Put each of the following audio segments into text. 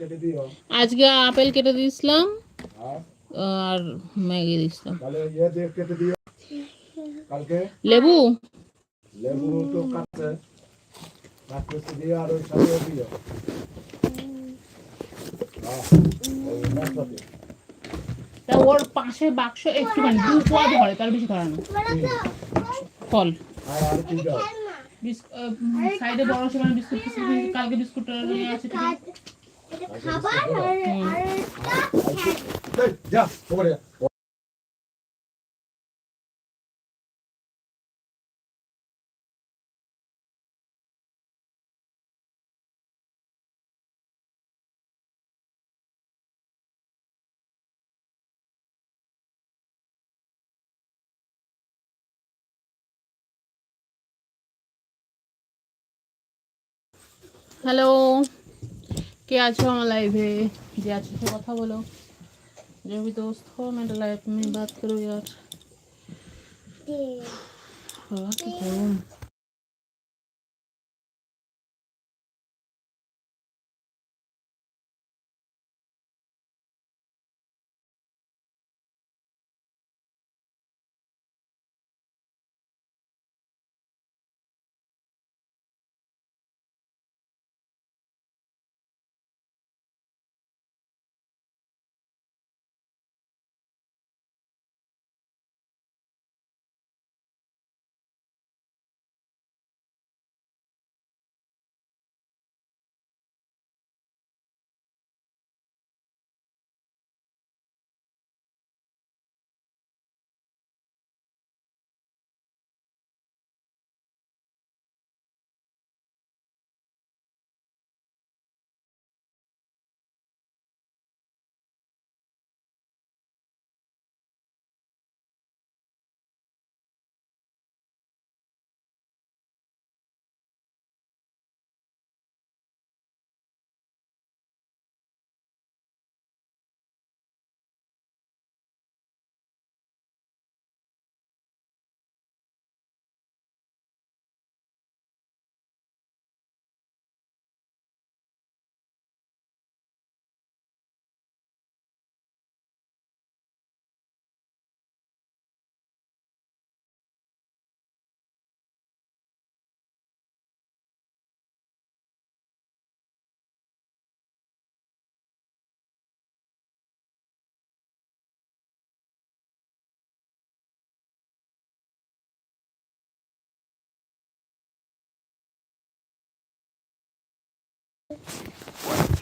কেটে দিও। আজকে আপেল কেটে দিয়েছিলাম আর? ম্যাগি দিয়েছিলাম। ইয়ে লেবু? লেবু তো কাটছে কাটতে দিয়ে আর ওই সাথে দিও। ওই মশলাতে। তা ওর পাশে বাক্স একটুখানি দু কোয়া ধরে তার বেশি ধরে না। ফল। সাইডে বড় সমান বিস্কুট কালকে বিস্কুট নিয়ে আছে? খাবার আর আরেকটা এই, যা ওপরে যা। হ্যালো কে আছো আমার লাইভে যে আছো সে কথা বলো जो भी दोस्त हो मेरे लाइफ में बात करो यार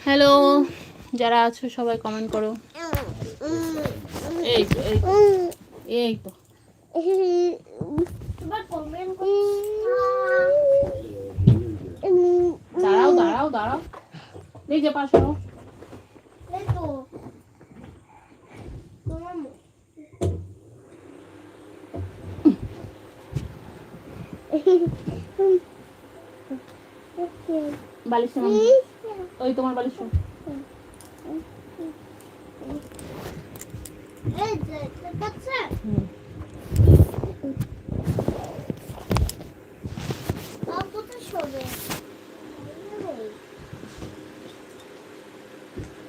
হ্যালো যারা আছো সবাই কমেন্ট করো। এই তো এই তো, দাঁড়াও দাঁড়াও দাঁড়াও। পাশে। বালিশ। ওই তোমার বালিশ?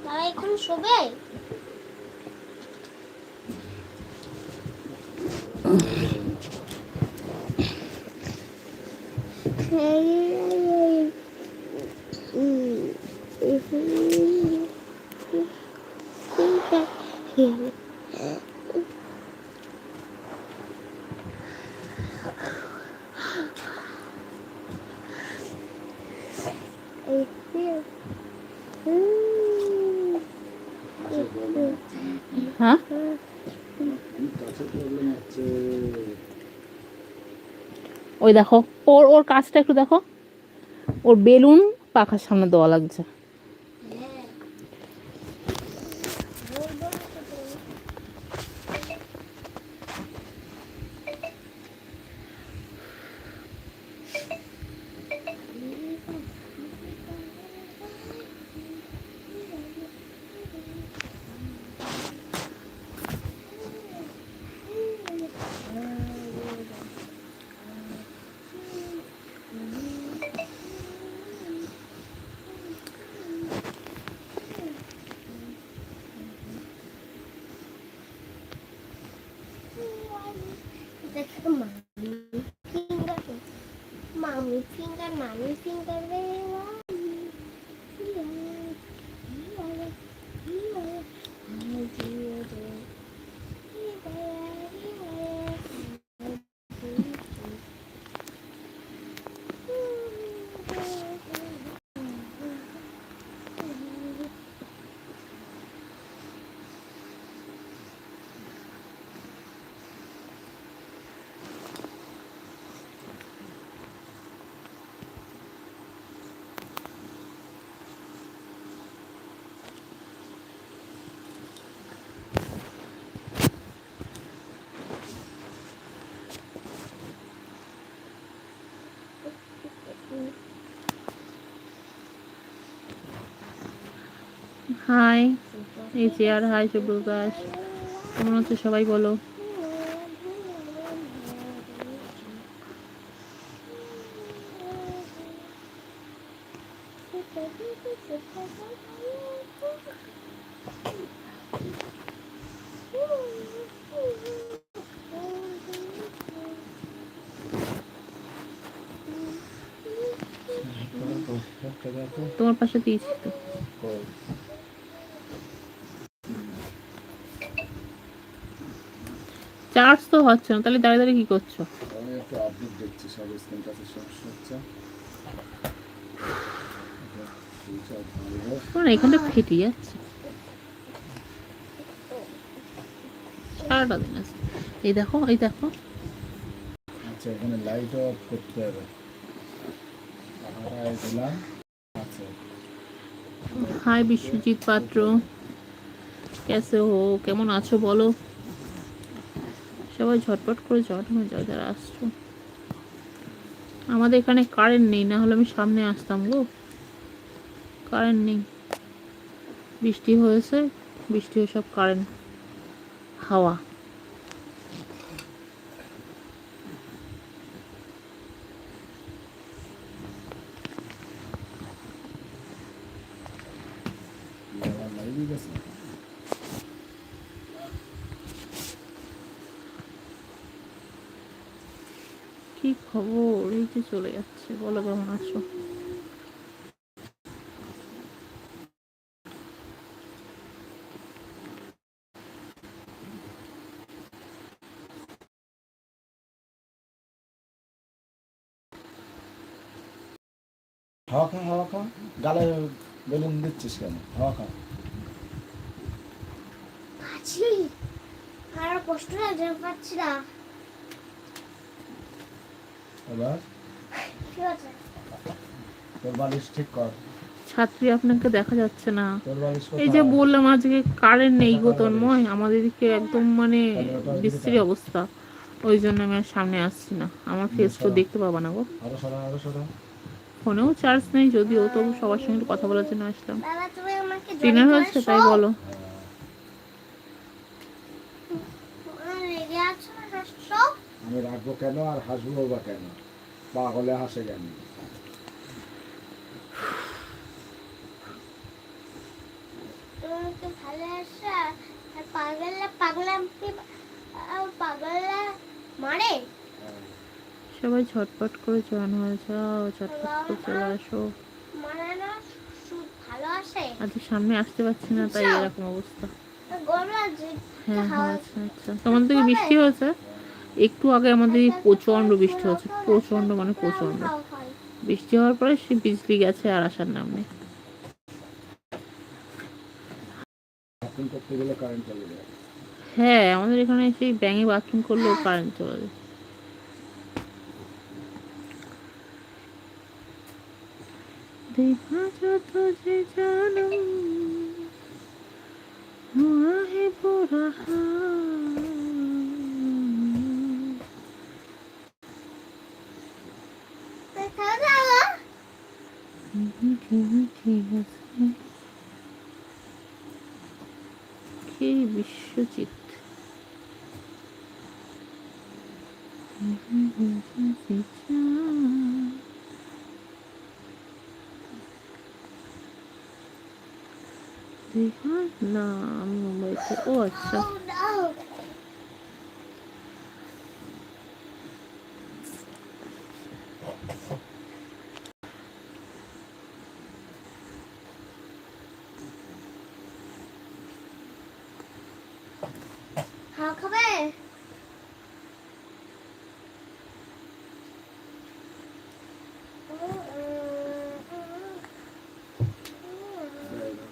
তারা এখন শোবে হ্যাঁ ওই দেখো ওর ওর কাজটা একটু দেখো। ওর বেলুন পাখার সামনে দেওয়া লাগছে। হাই এই চেয়ার হাই সুপ্রকাশ কেমন আছো সবাই বলো? তোমার পাশে দিয়েছি তো চার্জ তো হচ্ছে না তাহলে দাঁড়িয়ে দাঁড়িয়ে কি করছ? আমি একটু আপডেট দেখছি সব স্ক্রিন সমস্যা হচ্ছে। এখানটা ফেটে যাচ্ছে। সারাটা দিন আছে। এই দেখো এই দেখো। আচ্ছা এখানে লাইট অফ করতে হবে। দিলাম আচ্ছা হাই বিশ্বজিৎ পাত্র। কেসে হো কেমন আছো বলো? সবাই ঝটপট করে জট হয়ে যাও, যারা আসছো। আমাদের এখানে কারেন্ট নেই, না হলে আমি সামনে আসতাম গো। কারেন্ট নেই। বৃষ্টি হয়েছে, বৃষ্টি হয়ে সব কারেন্ট হাওয়া আমার লাইভই গেছে কি খবর এই যে চলে যাচ্ছে। বলো কেমন আছো? হাওয়া খা হাওয়া খা। গালে বেলুন দিচ্ছিস কেন? হাওয়া খা। আছি আর কষ্ট লাগছে পাচ্ছি না। এবার? তোর বালিশ ঠিক কর। ছাত্রী আপনাকে দেখা যাচ্ছে না। এই যে বললাম আজকে কারেন্ট নেই গো তন্ময় আমাদের দিকে একদম মানে বিশ্রী অবস্থা। ওই জন্য আমি আর সামনে আসছি না। আমার ফেস তো দেখতে পাবা না গো। আরও সরা আরও সরা ফোনেও চার্জ নেই যদিও তবু সবার সঙ্গে কথা বলার জন্য আসলাম। বাবা ডিনার হচ্ছে তাই বলো রেগে আছো না হাসছো আমি রাখব কেন আর হাসবো বা কেন? পাগলে হাসে কেন? তুমি তো ভালো আছো আর পাগলা পাগলা পাগলা মারে? সবাই ঝটপট করে জয়েন হয়ে যাও ঝটপট করে চলে আসো। আজকে সামনে আসতে পারছি না তাই এরকম অবস্থা। হ্যাঁ হ্যাঁ আচ্ছা আচ্ছা। তোমাদের দিকে বৃষ্টি হয়েছে? একটু আগে আমাদের এই প্রচন্ড বৃষ্টি হচ্ছে প্রচন্ড মানে প্রচন্ড খাও খাই বৃষ্টি হওয়ার পরে সে বিজলি গেছে আর আসার নাম নেই বাথরুম করতে গেলে কারেন্ট চলে যায় হ্যাঁ আমাদের এখানে সেই ব্যাঙে বাথরুম করলেও কারেন্ট চলে যায় देखा जो तुझे जानम हुआ है बुरा हाल। কে বিশ্বজিৎ না আমি মুম্বাইতে ও আচ্ছা খাও দাও হাওয়া খাবে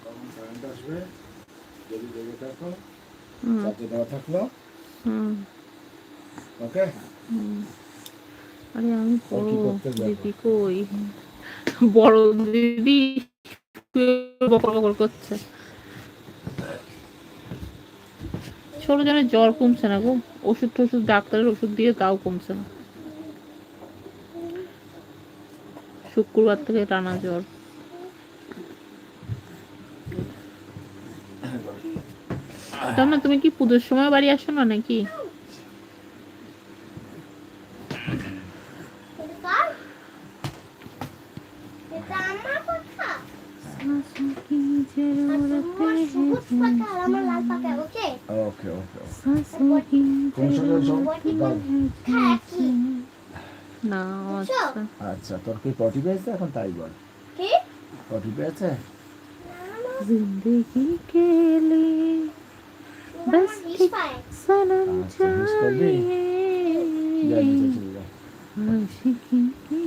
কখন কারেন্ট আসবে যদি জেগে থাকো হুম চার্জে দেওয়া থাকল। হুম। ওকে। আরে আমি দিদি কই? বড় দিদি বকর বকর করছে। ছোট জনের জ্বর কমছে না গো। ওষুধ টষুধ ডাক্তারের ওষুধ দিয়ে তাও কমছে না। শুক্রবার থেকে টানা জ্বর। না তুমি কি পুজোর সময় বাড়ি আসো না নাকি? না আচ্ছা।, আচ্ছা।, আচ্ছা। তোর কি পটি পেয়েছে? এখন তাই বল। কি? পটি পেয়েছে? জিন্দগি কে লিয়ে আমার বিষ পায় सनम अच्छा, मिस कर दी? যা चाहिए নিচে চলে যা। आशिकी के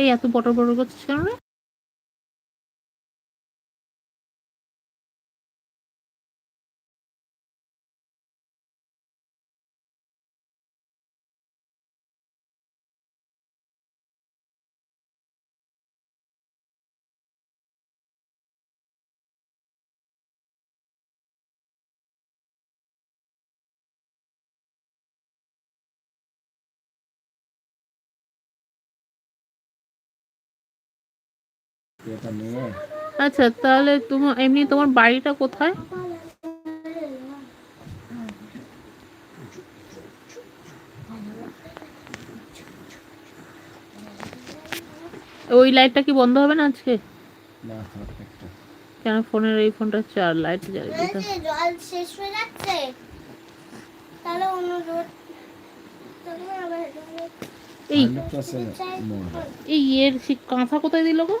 এই এত বড় বড় করছিস কেন রে আচ্ছা তাহলে তোমার এমনি তোমার বাড়িটা কোথায়? ওই লাইটটা কি বন্ধ হবে না আজকে? না কেন ফোনের এই ফোনটা চার লাইট জ্বালিয়ে দিতে এই জল শেষ হয়ে যাচ্ছে। তাহলে অন্য রোড আবার এই এই এর কাঁথা কোথায় দিল গো?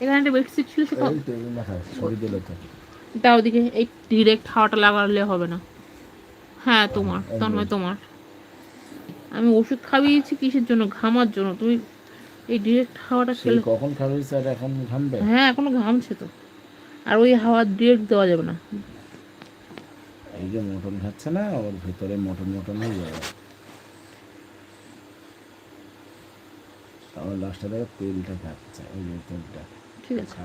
এখানে একটা বেডশিট ছিল সে এই টেবিল মাথায় সরিয়ে দিলে তো। দাও ওদিকে এই ডিরেক্ট হাওয়াটা লাগালে হবে না। হ্যাঁ তোমার তন্ময় তোমার। আমি ওষুধ খাইয়েছি কিসের জন্য? ঘামার জন্য। তুমি এই ডিরেক্ট হাওয়াটা খেলে কখন খাবে স্যার এখন ঘামবে? হ্যাঁ এখনও ঘামছে তো। আর ওই হাওয়া ডিরেক্ট দেওয়া যাবে না। এই যে মটন খাচ্ছে না ওর ভিতরে মটন মটন হয়ে যাবে। আমার লাস্টে দেখো তেলটা খাচ্ছে ওই যে তেলটা। ঠিক আছে।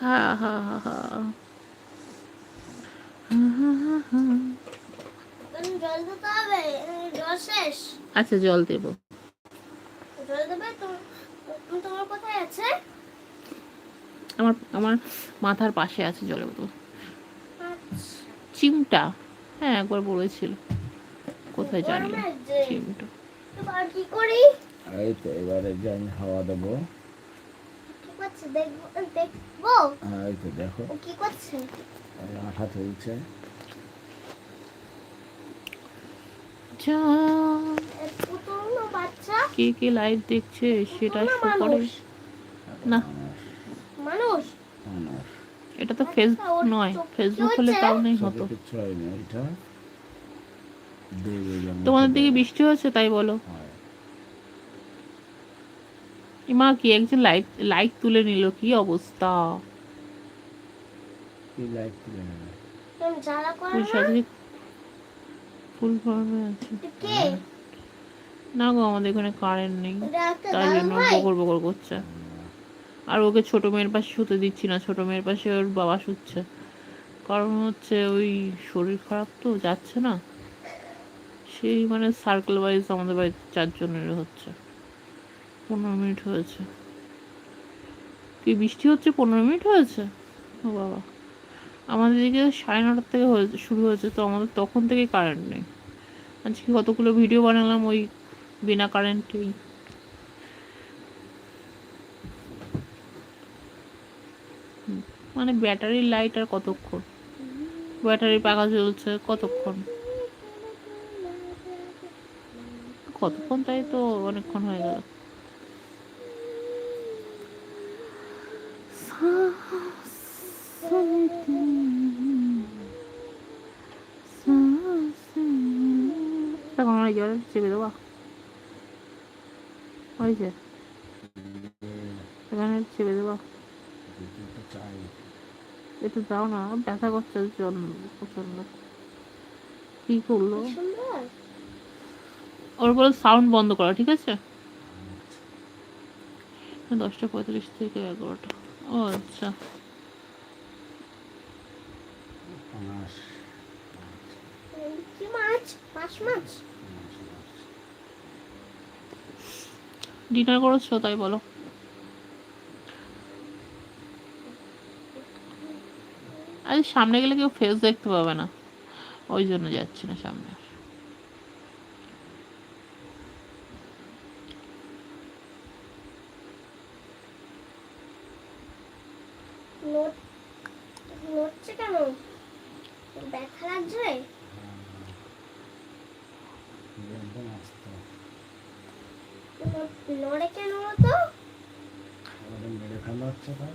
হ্যাঁ হ্যাঁ আচ্ছা জল দেবো। আমার আমার মাথার পাশে আছে জলের বোতল। আচ্ছা। চিমটা? হ্যাঁ একবার বলেছিল। কোথায় জানি। চিমটা। কি করি? এই তো এবারে যে আমি হাওয়া দেবো। হ্যাঁ, এই তো দেখো। কি করছে? আঠা তুলছে। যা। এ পুতুল কে কে লাইভ দেখছে সেটা না, শো করে না। মানুষ? এটা তো ফেসবুক নয়। ফেসবুক হলে তাও নেই হতো। তোমাদের দিকে বৃষ্টি হচ্ছে তাই বলো। হয়। মা কি একজন লাইক লাইক তুলে নিল? কি অবস্থা? কি লাইট তুলে করো ফুল ফর্মে আছে। কে? না গো আমাদের এখানে কারেন্ট নেই। তাই জন্য বকর বকর করছে। আর ওকে ছোট মেয়ের পাশে শুতে দিচ্ছি না ছোট মেয়ের পাশে ওর বাবা শুচ্ছে। কারণ হচ্ছে ওই শরীর খারাপ তো যাচ্ছে না। সেই মানে সার্কেল ওয়াইজ আমাদের বাড়িতে চারজনের হচ্ছে। পনেরো মিনিট হয়েছে। কি বৃষ্টি হচ্ছে? পনেরো মিনিট হয়েছে? ও বাবা। আমাদের দিকে সাড়ে নটার থেকে হয়েছে শুরু হয়েছে, তো আমাদের তখন থেকে কারেন্ট নেই। আজকে কতগুলো ভিডিও বানালাম ওই বিনা কারেন্টেই মানে ব্যাটারির লাইট আর কতক্ষণ? ব্যাটারির পাখা চলছে কতক্ষণ? কতক্ষণ তাই তো অনেকক্ষণ হয়ে গেল। তখন ওই জল চেপে দেবো যে এখানে চেপে দেবো একটু দাও না ব্যথা করছে প্রচণ্ড কি করল ওর বলে সাউন্ড বন্ধ করা ঠিক আছে দশটা পঁয়তাল্লিশ থেকে এগারোটা ও আচ্ছা। ডিনার করেছ, তাই বলো। আরে সামনে গেলে কেউ ফেস দেখতে পাবে না। ওই জন্য যাচ্ছি না সামনে আর। নোট নড়ছে কেন ব্যথা লাগছে একদম আসতে ন- নড়ে কেন তো আমাদের মেরে ফেলা হচ্ছে তাই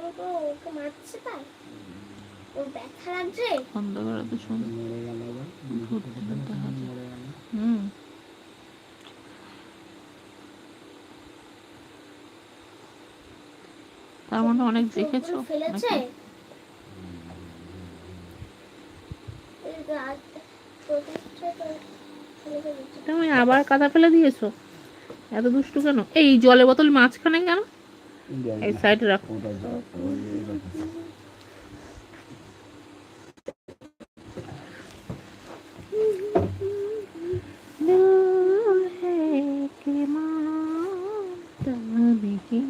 ওকে ওকে মারছে ব্যথা লাগছে? অন্ধকারে তো শুন মরে গেল আবার ঘুরতে ঘুরতে হাঁটে। মরে গেল হুম তার মানে অনেক দেখেছ ফেলেছে। তুমি আবার কাদা ফেলে দিয়েছ? এত দুষ্টু কেন? এই জলের বোতল মাঝখানে কেন? এই সাইডে রাখো। begin.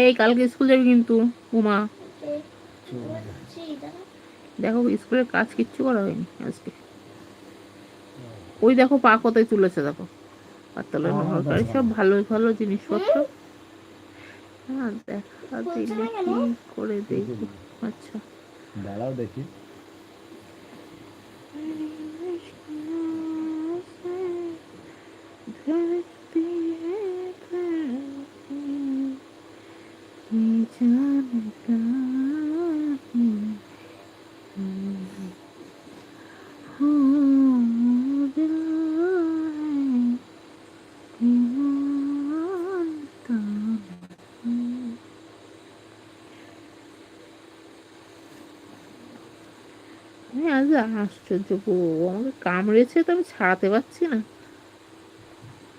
এই কালকে স্কুল যাবি কিন্তু উমা। দেখো স্কুলের কাজ কিচ্ছু করা হয়নি আজকে। ওই দেখো পা কোথায় তুলেছে দেখো। পাতলা হ্যাঁ, হ্যাঁ, সব ভালো ভালো জিনিসপত্র। দেখা দিলে কি করে দেখব আচ্ছা। দাঁড়াও দেখি। আশ্চর্য গো আমাকে কামড়েছে তো আমি ছাড়াতে পারছি না।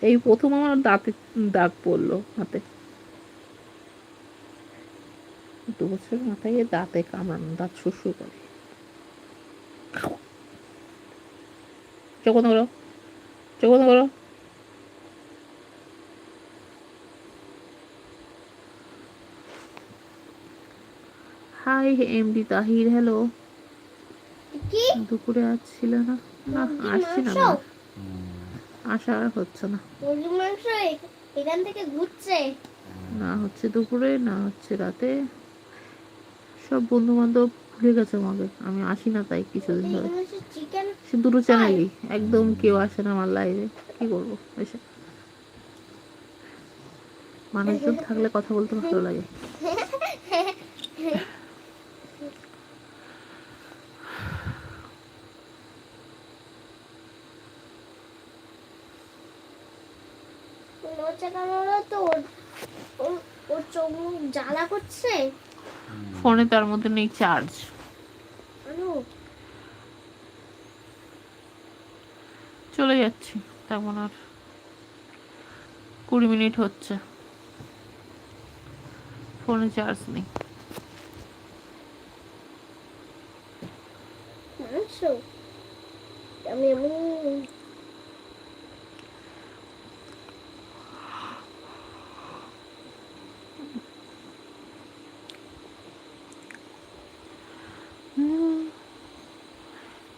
এই প্রথম আমার দাঁতে দাগ পড়ল হাতে। দু বছর মাথায় দাঁতে কামড়ানো, দাঁত শুশু করে। চোখ করো চোখ করো। হাই এমডি তাহির হ্যালো দুপুরে আসছিল না। না মুরগির আসছি না? না আসা আর হচ্ছে না। মুরগির মাংস এখান থেকে ঘুরছে? না হচ্ছে দুপুরে না হচ্ছে রাতে। সব বন্ধু বান্ধব ভুলে গেছে আমাকে। আমি আসি না তাই কিছুদিন ধরে। সে দুটো চ্যানেলই একদম কেউ আসে না আমার লাইভে কি করব? এসে। মানুষজন থাকলে কথা বলতে ভালো লাগে। লজ্জা কামড়ো তো ওর- ওর- ওর চোখ মুখ জ্বালা করছে? ফোনে তার মধ্যে নেই চার্জ। চলে যাচ্ছি তেমন আর কুড়ি মিনিট হচ্ছে। ফোনে চার্জ নেই। আমি এমন সারা হ্যাঁ ভূতের দুপুর ভূতের দেখা যায় সাতপুর।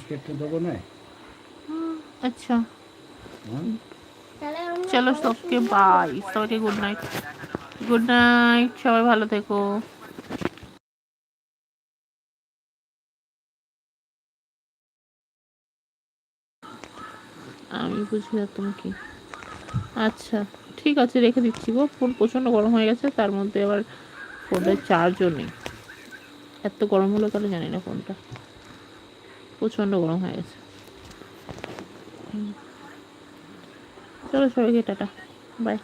কেটে দেবো না। আচ্ছা। হ্যাঁ? চলো সবকে বাই সবাইকে গুড নাইট গুড নাইট সবাই ভালো থেকো। আমি বুঝি না তুমি কি। আচ্ছা ঠিক আছে রেখে দিচ্ছি গো। ফোন প্রচণ্ড গরম হয়ে গেছে তার মধ্যে আবার ফোনের চার্জও নেই। এত গরম হলো তাহলে জানি না ফোনটা প্রচণ্ড গরম হয়ে গেছে। চলো সবাইকে টাটা বাই